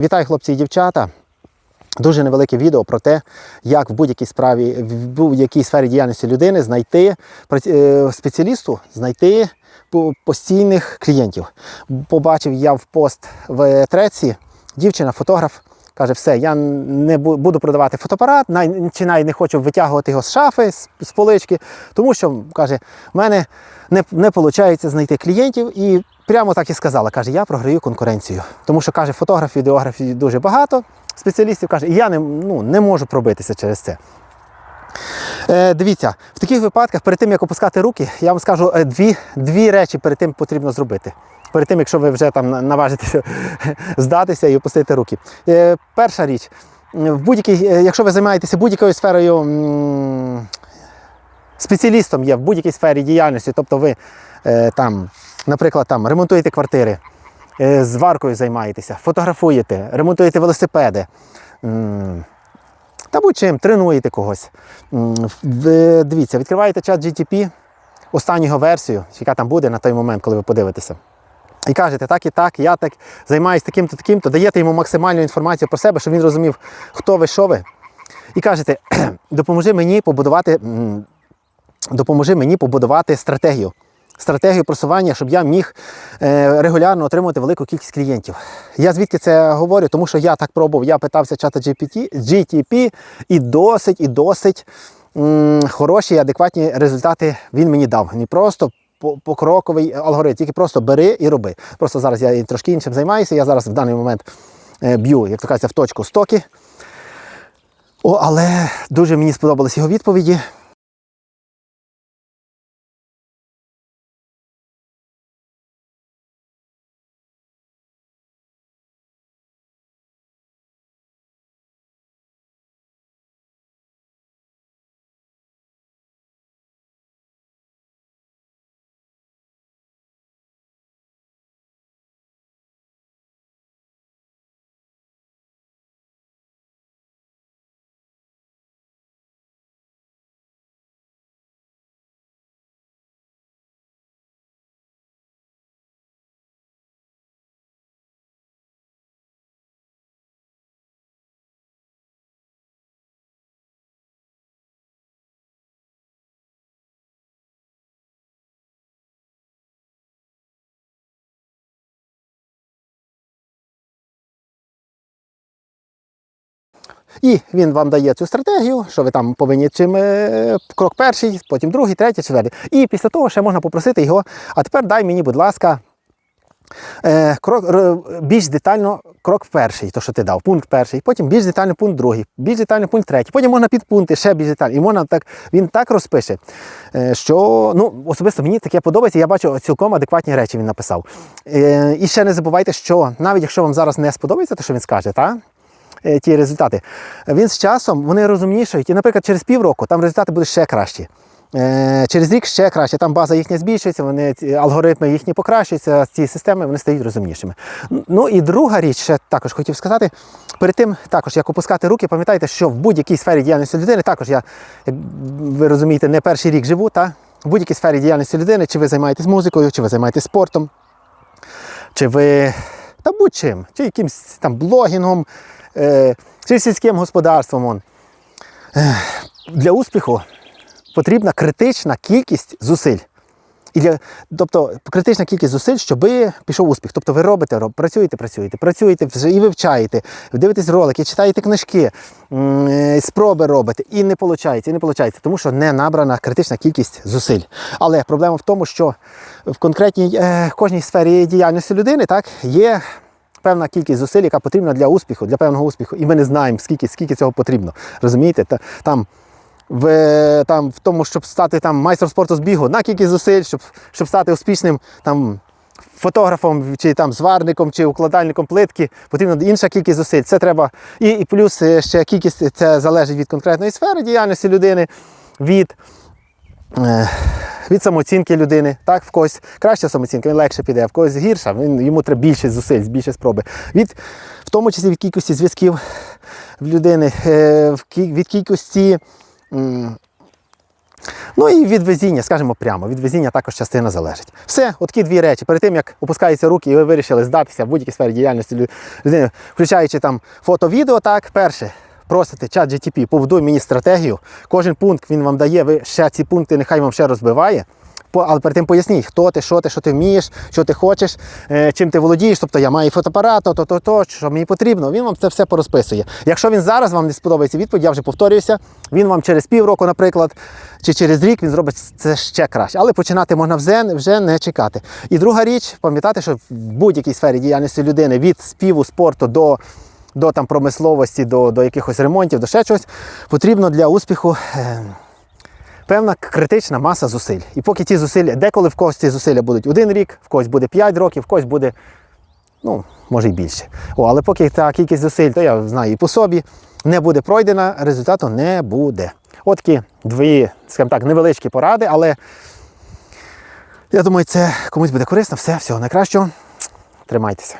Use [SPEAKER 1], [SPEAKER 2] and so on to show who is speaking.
[SPEAKER 1] Вітаю, хлопці і дівчата. Дуже невелике відео про те, як в будь-якій справі, в будь-якій сфері діяльності людини знайти е, спеціалісту, знайти постійних клієнтів. Побачив я в пост в треці, дівчина, фотограф, каже, все, я не буду продавати фотоапарат, чи навіть не хочу витягувати його з шафи, з, з полички, тому що каже, в мене не, не виходить знайти клієнтів. І прямо так і сказала, каже, я програю конкуренцію. Тому що каже, фотографів, відеографів дуже багато спеціалістів каже, і я не, ну, не можу пробитися через це. Е, дивіться, в таких випадках, перед тим як опускати руки, я вам скажу е, дві, дві речі перед тим потрібно зробити. Перед тим, якщо ви вже там наважитеся здатися і опустити руки. Е, перша річ, в будь-якій, е, якщо ви займаєтеся будь-якою сферою спеціалістом є в будь-якій сфері діяльності, тобто ви е, там, наприклад, там ремонтуєте квартири, е, зваркою займаєтеся, фотографуєте, ремонтуєте велосипеди. Та будь-чим, тренуєте когось. Дивіться, відкриваєте чат GTP, останнього версію, яка там буде на той момент, коли ви подивитеся. І кажете, так і так, я так займаюся таким-то, таким-то, даєте йому максимальну інформацію про себе, щоб він розумів, хто ви, що ви. І кажете, допоможи мені побудувати, допоможи мені побудувати стратегію. Стратегію просування, щоб я міг е, регулярно отримувати велику кількість клієнтів. Я звідки це говорю? Тому що я так пробував, я питався чата GPT, GTP, і досить, і досить м, хороші і адекватні результати він мені дав. Не просто по- покроковий алгоритм, тільки просто бери і роби. Просто зараз я трошки іншим займаюся. Я зараз в даний момент е, б'ю, як то кажеться, в точку стоки. О, але дуже мені сподобались його відповіді. І він вам дає цю стратегію, що ви там повинні чим е, крок перший, потім другий, третій, четвертий. І після того ще можна попросити його, а тепер дай мені, будь ласка, е, крок, більш детально крок перший, то що ти дав, пункт перший, потім більш детально пункт другий, більш детально пункт третій, потім можна підпункти ще більш детально. І можна так, він так розпише, е, що ну, особисто мені таке подобається. Я бачу цілком адекватні речі він написав. І ще не забувайте, що навіть якщо вам зараз не сподобається те, що він скаже, та? Е, ті результати. Він з часом вони розумнішають, і, наприклад, через півроку там результати будуть ще кращі. Е, Через рік ще краще, там база їхня збільшується, вони алгоритми їхні покращуються, ці системи вони стають розумнішими. Ну і друга річ, ще також хотів сказати, перед тим також як опускати руки, пам'ятайте, що в будь-якій сфері діяльності людини, також я, як ви розумієте, не перший рік живу, та в будь-якій сфері діяльності людини, чи ви займаєтесь музикою, чи ви займаєтесь спортом, чи ви та будь-чим, чи якимсь там блогінгом, е, чи сільським господарством. Е, для успіху потрібна критична кількість зусиль. І для, тобто критична кількість зусиль, щоб пішов успіх. Тобто ви робите, роб, працюєте, працюєте, працюєте вже і вивчаєте, дивитесь ролики, читаєте книжки, е, спроби робите, і не виходить, і не виходить, тому що не набрана критична кількість зусиль. Але проблема в тому, що в конкретній е, кожній сфері діяльності людини так, є певна кількість зусиль, яка потрібна для успіху, для певного успіху. І ми не знаємо, скільки, скільки цього потрібно. Розумієте? Та, там в, там, в тому, щоб стати там, майстром спорту з бігу, на кількість зусиль, щоб, щоб стати успішним там, фотографом, чи там, зварником, чи укладальником плитки, потрібна інша кількість зусиль. Це треба. І, і плюс е, ще кількість це залежить від конкретної сфери діяльності людини, від. е, Від самооцінки людини, так, в когось краща самооцінка, він легше піде, в когось гірша, він, йому треба більше зусиль, більше спроби. Від, в тому числі від кількості зв'язків в людини, е, від кількості Ну і від везіння, скажімо прямо, від везіння також частина залежить. Все, от такі дві речі. Перед тим як опускаються руки, і ви вирішили здатися в будь-якій сфері діяльності людини, включаючи там фото-відео, так, перше. Просите чат GTP, побудуй мені стратегію. Кожен пункт він вам дає, ви ще ці пункти нехай вам ще розбиває. Але перед тим поясніть, хто ти, що ти, що ти вмієш, що ти хочеш, е, чим ти володієш. Тобто я маю фотоапарат, то, то, то, то, що мені потрібно. Він вам це все порозписує. Якщо він зараз вам не сподобається відповідь, я вже повторююся, він вам через півроку, наприклад, чи через рік він зробить це ще краще. Але починати можна вже, вже не чекати. І друга річ, пам'ятати, що в будь-якій сфері діяльності людини від співу, спорту до. До там промисловості, до, до якихось ремонтів, до ще чогось, потрібно для успіху е, певна критична маса зусиль. І поки ті зусилля, деколи в когось ці зусилля будуть один рік, в когось буде 5 років, в когось буде, ну, може й більше. О, але поки та кількість зусиль, то я знаю і по собі, не буде пройдена, результату не буде. От такі дві, скажімо так, невеличкі поради, але я думаю, це комусь буде корисно. Все, всього найкращого. Тримайтеся.